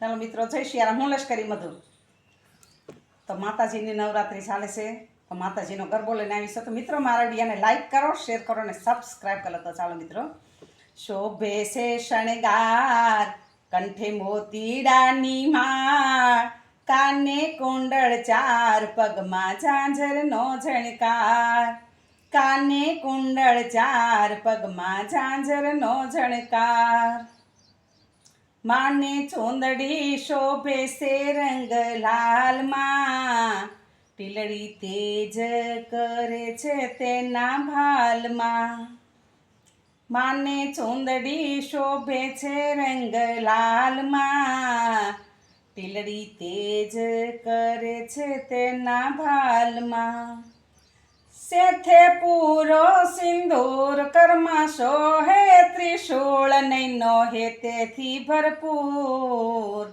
ચાલો મિત્રો, જય શિયારામ હું લશ્કરી મધુ. તો માતાજીની નવરાત્રિ ચાલે છે. તો માતાજીનો ગરબો લઈને આવીશું તો મિત્રો, મારા વિડીયાને લાઇક કરો શેર કરો અને સબસ્ક્રાઈબ કરો. તો ચાલો મિત્રો, શોભે છે શણગાર, કંઠે મોતીડાની માળ, કાને કુંડળ ચાર, પગમાં ઝાંઝરનો ઝણકાર. કાને કુંડળ ચાર, પગમાં ઝાંઝરનો ઝણકાર. માને ચોંદડી શોભે સે રંગ લાલમાં. ટીલડી તેજ કરે છે તેના ભાલમાં. માને ચોંદડી શોભે છે રંગ લાલમાં. ટીલડી તેજ કરે છે તેના ભાલમાં. સેથે પૂરો સિંદૂર કર્મા શોહે ત્રિશૂળ નૈનો હે તેથી ભરપૂર.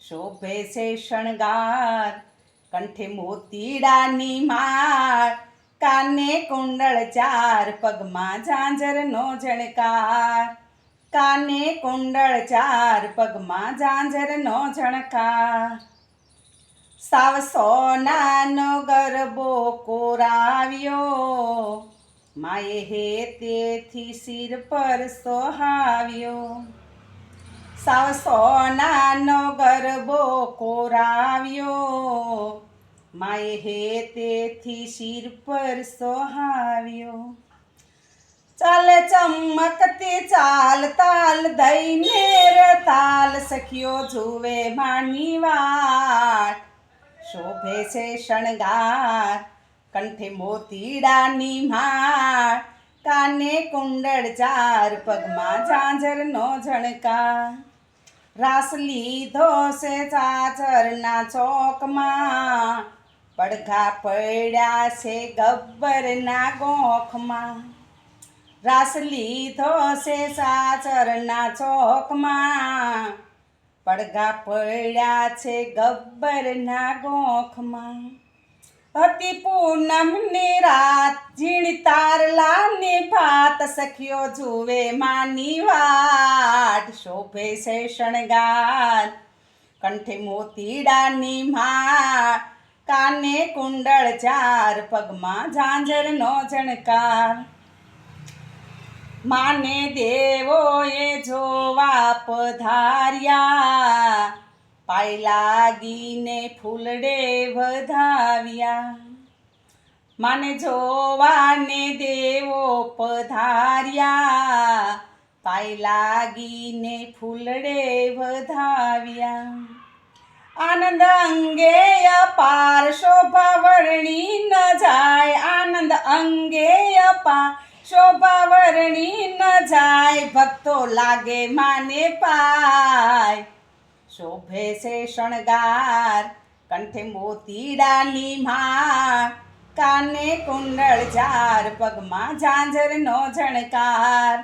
શોભે છે શણગાર, કંઠે મોતીડાની માળ, કાને કુંડળ ચાર, પગમાં ઝાંઝરનો ઝણકાર. કાને કુંડળ ચાર, પગમાં ઝાંઝરનો ઝણકાર. સાવ સોનાનો ગરબો કોરાવ્યો માએ હે તેથી શિર પર સોહાવ્યો. સાવ સોનાનો ગરબો કોરાવ્યો. માએ હે તેથી શિર પર સોહાવ્યો. ચાલે ચમકતી ચાલ તાલ દઈને તાલ સખીઓ જુવે માની વાત. શોભે છે શણગાર. કંઠે મોતીડાની માળ, કાને કુંડળ ચાર, પગમાં ઝાંઝરનો ઝણકા રાસ લીધો છે ચાચરના ચોકમાં, પડઘા પડ્યા છે ગબ્બરના ગોખમાં. રાસ લીધો છે સાચરના ચોકમાં, પડઘા પડ્યા છે ગબ્બરના ગોખમાં. હતી પૂનમની રાત. ઝીણી તારલાની ભાત સખીઓ જુવે માની વાટ. શોભે છે શણગાર કંઠે મોતીડાની મા કાને કુંડળ ચાર, પગમાં ઝાંઝરનો જણકાર માને દેવોએ જોવા પધાર્યા. પાય લાગીને ફૂલડે વધાવ્યા. માને જોવાને દેવો પધાર્યા. પાય લાગીને ફૂલડે વધાવ્યા. આનંદ અંગે અપાર શોભા વર્ણી ન જાય. આનંદ અંગે અપાર શોભા વર્ણી ન જાય. ભક્તો લાગે માને પાય. શોભે છે શણગાર, કંઠે મોતીડાની માં કાને કુંડળ ચાર, પગમાં ઝાંઝરનો ઝણકાર.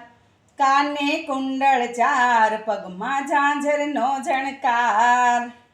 કાને કુંડળ ચાર, પગમાં ઝાંઝરનો ઝણકાર.